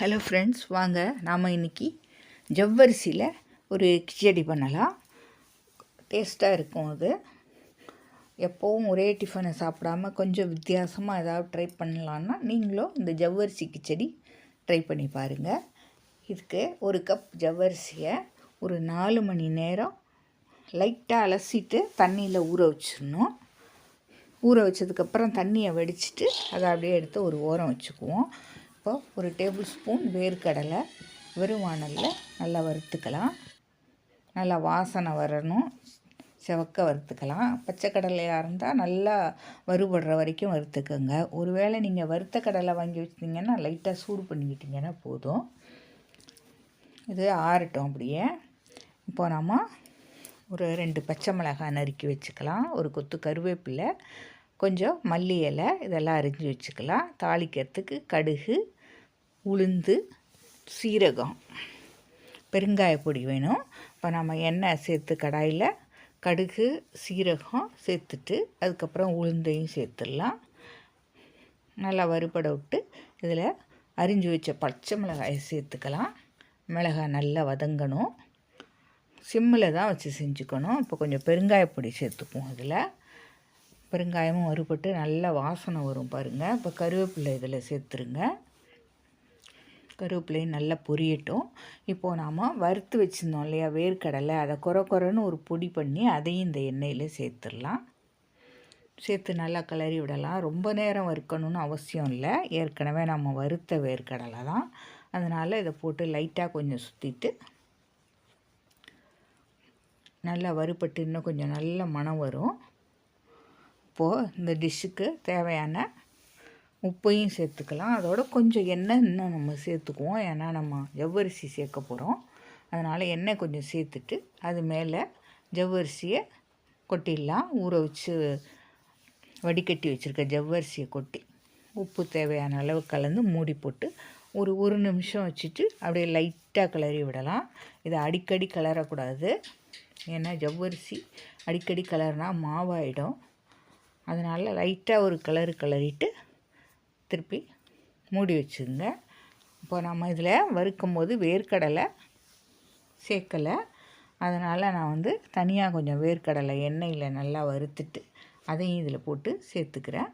Hello friends வாங்க. நாம் இன்றைக்கி ஜவ்வரிசியில் ஒரு கிச்சடி பண்ணலாம். டேஸ்ட்டாக இருக்கும் அது. எப்போவும் ஒரே டிஃபனை சாப்பிடாம கொஞ்சம் வித்தியாசமாக ஏதாவது ட்ரை பண்ணலான்னா நீங்களும் இந்த ஜவ்வரிசி கிச்சடி ட்ரை பண்ணி பாருங்கள் இதுக்கு ஒரு கப் ஜவ்வரிசியை ஒரு நாலு மணி நேரம் லைட்டாக அலசிட்டு தண்ணியில் ஊற வச்சிடணும். ஊற வச்சதுக்கப்புறம் தண்ணியை வடிச்சிட்டு அதை அப்படியே எடுத்து ஒரு ஓரம் வச்சுக்குவோம். இப்போ ஒரு டேபிள் ஸ்பூன் வேர்க்கடலை வெறுமானலில் நல்லா வறுத்துக்கலாம். நல்லா வாசனை வரணும். செவக்க வறுத்துக்கலாம். பச்சை கடலையாக இருந்தால் நல்லா வறுபடுற வரைக்கும் வறுத்துக்கோங்க. ஒருவேளை நீங்கள் வறுத்த கடலை வாங்கி வச்சிட்டிங்கன்னா லைட்டாக சூடு பண்ணிக்கிட்டிங்கன்னா போதும். இது ஆறட்டும் அப்படியே. இப்போ நம்ம ஒரு ரெண்டு பச்சை மிளகாய் நறுக்கி வச்சுக்கலாம். ஒரு கொத்து கருவேப்பிலை கொஞ்சம் மல்லி இலை இதெல்லாம் அரிஞ்சு வச்சுக்கலாம். தாளிக்கிறதுக்கு கடுகு உளுந்து சீரகம் பெருங்காய பொடி வேணும். இப்போ நம்ம எண்ணெய் சேர்த்து கடாயில் கடுகு சீரகம் சேர்த்துட்டு அதுக்கப்புறம் உளுந்தையும் சேர்த்துடலாம். நல்லா வறுபட விட்டு இதில் அரிஞ்சு வச்ச பச்சை மிளகாயை சேர்த்துக்கலாம். மிளகாய் நல்லா வதங்கணும். சிம்மில் தான் வச்சு செஞ்சுக்கணும். இப்போ கொஞ்சம் பெருங்காயப்பொடி சேர்த்துக்குவோம் இதில். பெருங்காயமும் வறுபட்டு நல்லா வாசனை வரும் பாருங்கள் இப்போ கருவேப்பிலை இதில் சேர்த்துருங்க. கருவேப்பிலையும் நல்லா பொரியட்டும். இப்போது நாம் வறுத்து வச்சுருந்தோம் இல்லையா வேர்க்கடலை. அதை குறை குறைன்னு ஒரு பொடி பண்ணி அதையும் இந்த எண்ணெயில் சேர்த்துடலாம். சேர்த்து நல்லா கிளறி விடலாம். ரொம்ப நேரம் வறுக்கணும்னு அவசியம் இல்லை. ஏற்கனவே நம்ம வறுத்த வேர்க்கடலை தான். அதனால் இதை போட்டு லைட்டாக கொஞ்சம் சுற்றிட்டு நல்லா வறுபட்டு இன்னும் கொஞ்சம் நல்ல மனம் வரும். இப்போது இந்த டிஷ்ஷுக்கு தேவையான உப்பையும் சேர்த்துக்கலாம். அதோட கொஞ்சம் எண்ணெய் இன்னும் நம்ம சேர்த்துக்குவோம். ஏன்னா நம்ம ஜவ்வரிசி சேர்க்க போகிறோம் அதனால் எண்ணெய் கொஞ்சம் சேர்த்துட்டு அது மேலே ஜவ்வரிசியை கொட்டிடலாம். ஊற வச்சு வடிகட்டி வச்சுருக்க ஜவ்வரிசியை கொட்டி உப்பு தேவையான அளவு கலந்து மூடி போட்டு ஒரு ஒரு நிமிஷம் வச்சுட்டு அப்படியே லைட்டாக கிளறி விடலாம். இதை அடிக்கடி கிளறக்கூடாது. ஏன்னா ஜவ்வரிசி அடிக்கடி கிளறினா மாவாயிடும். அதனால் லைட்டாக ஒரு கலரு கிளறிட்டு திருப்பி மூடி வச்சுங்க இப்போ நம்ம இதில் வறுக்கும் போது வேர்க்கடலை சேர்க்கலை. அதனால் நான் வந்து தனியாக கொஞ்சம் வேர்க்கடலை எண்ணெயில் நல்லா வறுத்துட்டு அதையும் இதில் போட்டு சேர்த்துக்கிறேன்.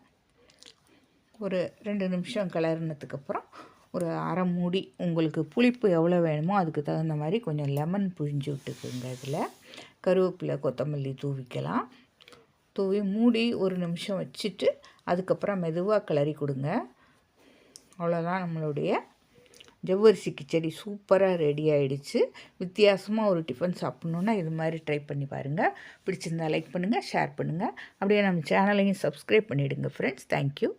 ஒரு ரெண்டு நிமிஷம் கிளறினதுக்கப்புறம் ஒரு அரை மூடி உங்களுக்கு புளிப்பு எவ்வளோ வேணுமோ அதுக்கு தகுந்த மாதிரி கொஞ்சம் லெமன் புழிஞ்சு விட்டுக்குங்க இதில். கருவேப்பிலை கொத்தமல்லி தூவிக்கலாம். தூவி மூடி ஒரு நிமிஷம் வச்சுட்டு அதுக்கப்புறம் மெதுவாக கிளறி கொடுங்க. அவ்வளோதான் நம்மளுடைய ஜவ்வரிசி கிச்சடி சூப்பராக ரெடி ஆகிடுச்சு வித்தியாசமாக ஒரு டிஃபன் சாப்பிட்ணுன்னா இது மாதிரி ட்ரை பண்ணி பாருங்கள் பிடிச்சிருந்தா லைக் பண்ணுங்கள் ஷேர் பண்ணுங்கள் அப்படியே நம்ம சேனலையும் சப்ஸ்கிரைப் பண்ணிவிடுங்க ஃப்ரெண்ட்ஸ் தேங்க்யூ